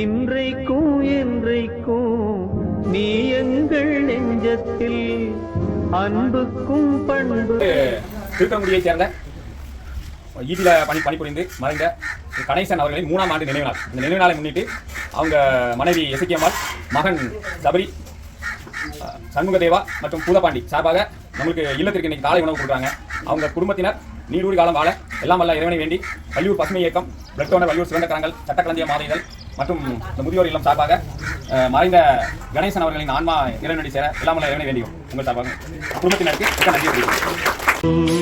இன்றைக்கும் என்றைக்கும் நீ எங்கள் நெஞ்சத்தில் அன்புக்கும் பண்பு திருத்தங்குடியை சேர்ந்த ஈட்டில பணி பணிபுரிந்து மறைந்த கணேசன் அவர்களின் மூணாம் ஆண்டு நினைவு நாள் இந்த நினைவு நாளை முன்னிட்டு அவங்க மனைவி எசக்கியம்மாள் மகன் சபரி சண்முக தேவா மற்றும் பூதபாண்டி சார்பாக நம்மளுக்கு இல்லத்திற்கு இன்னைக்கு காலை உணவு கொடுக்குறாங்க. அவங்க குடும்பத்தினர் நீடூடி காலம் வாழ எல்லாம் வல்ல இறைவனை வேண்டி வள்ளியூர் பசுமை இயக்கம் பிளட் டோனர் வள்ளியூர் சிவந்த கரங்கள் சட்டக்கலந்திய மாத மற்றும் இந்த முதியோர் இல்லம் சார்பாக மறைந்த கணேசன் அவர்களின் ஆன்மா இறைவனடி சேர இல்லாமல் இறைவனை வேண்டியும் உங்கள் சார்பாக குடும்பத்தினருக்கு மிக்க நன்றி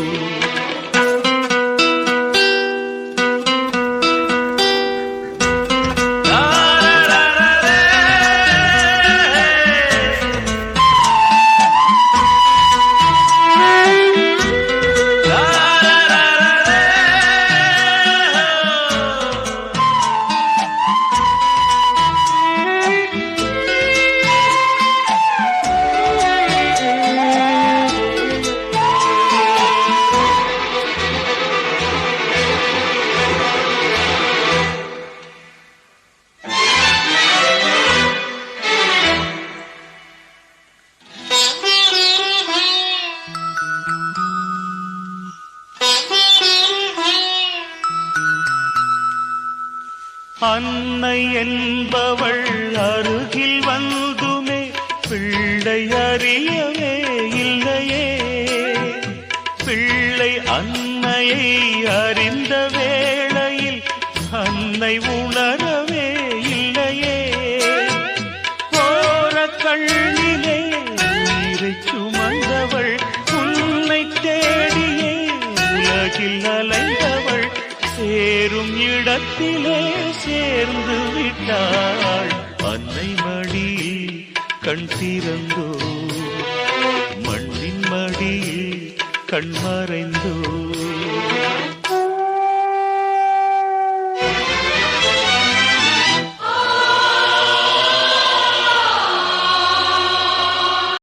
அன்னை என்பவள் அருகில் வந்துமே பிள்ளை அறியவே இல்லையே. பிள்ளை அன்னையை அறிந்த வேளையில் அன்னை உணரவே இல்லையே. போற கண்ணிலே உயிரை சுமந்தவள் உன்னை தேடியே உலகில் அலை இடத்திலே சேர்ந்து விட்டாள். அன்னை மடியில் கண் திறந்தோ? மண்ணின் மடியில் கண் மறைந்தோ?